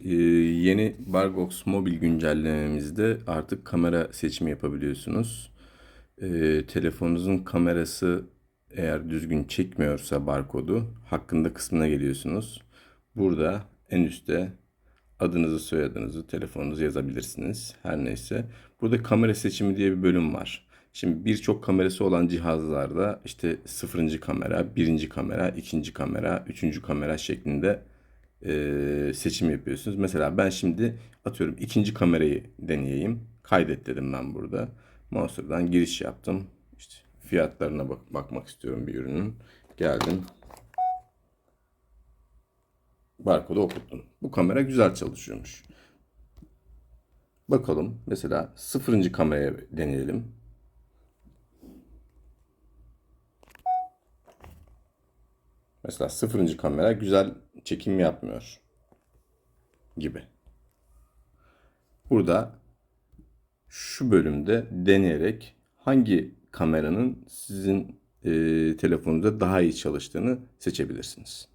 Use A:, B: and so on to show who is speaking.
A: Ee, yeni Bargox mobil güncellememizde artık kamera seçimi yapabiliyorsunuz. Ee, telefonunuzun kamerası eğer düzgün çekmiyorsa barkodu hakkında kısmına geliyorsunuz. Burada en üstte adınızı, soyadınızı, telefonunuzu yazabilirsiniz. Her neyse. Burada kamera seçimi diye bir bölüm var. Şimdi birçok kamerası olan cihazlarda işte sıfırıncı kamera, birinci kamera, ikinci kamera, üçüncü kamera şeklinde e, seçim yapıyorsunuz. Mesela ben şimdi atıyorum ikinci kamerayı deneyeyim. Kaydet dedim ben burada. Monster'dan giriş yaptım. İşte fiyatlarına bak bakmak istiyorum bir ürünün. Geldim. Barkodu okuttum. Bu kamera güzel çalışıyormuş. Bakalım mesela sıfırıncı kameraya deneyelim. Mesela sıfırıncı kamera güzel çekim yapmıyor gibi. Burada şu bölümde deneyerek hangi kameranın sizin e, telefonunuzda daha iyi çalıştığını seçebilirsiniz.